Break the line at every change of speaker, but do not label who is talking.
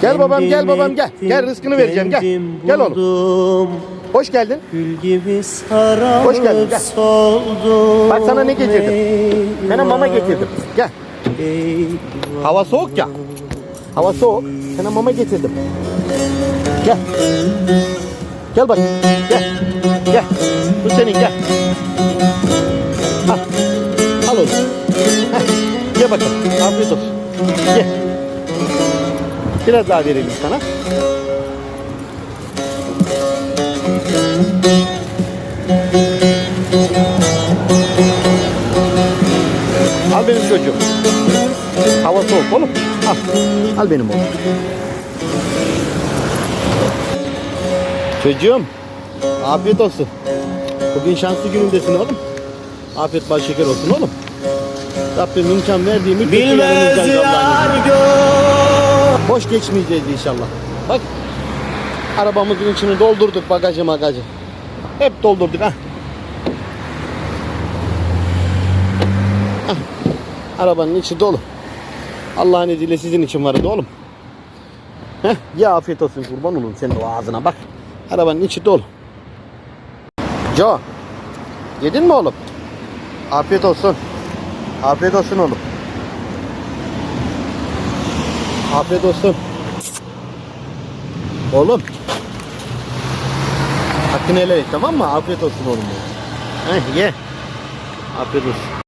Gel babam gel babam gel. Gel rızkını vereceğim gel. Gel oğlum. Hoş geldin.
Gül gibi sararıp
Hoş geldin, gel.
soldum.
Bak sana ne getirdim. Sana mama getirdim. Gel. Hava soğuk ya. Hava soğuk. Sana mama getirdim. Gel. Gel bak. Gel. Gel. Bu senin gel. Al. Al onu. Heh. Ye bakalım. Afiyet olsun. Ye. Biraz daha verelim sana. Al benim çocuğum. Hava soğuk oğlum. Al. Al benim oğlum. Çocuğum. Afiyet olsun. Bugün şanslı günündesin oğlum. Afiyet bal şeker olsun oğlum. Rabbim imkan verdiği müddetçe
Bilmez yar gör.
Boş geçmeyeceğiz inşallah. Bak. Arabamızın içini doldurduk bagajı magajı. Hep doldurduk ha. Arabanın içi dolu. Allah'ın izniyle sizin için vardı oğlum. Heh, ya afiyet olsun kurban olun senin o ağzına bak. Arabanın içi dolu. Joe. Yedin mi oğlum? Afiyet olsun. Afiyet olsun oğlum. Afiyet olsun. Oğlum. Hakkını helal et tamam mı? Afiyet olsun oğlum. Heh, ye. Afiyet olsun.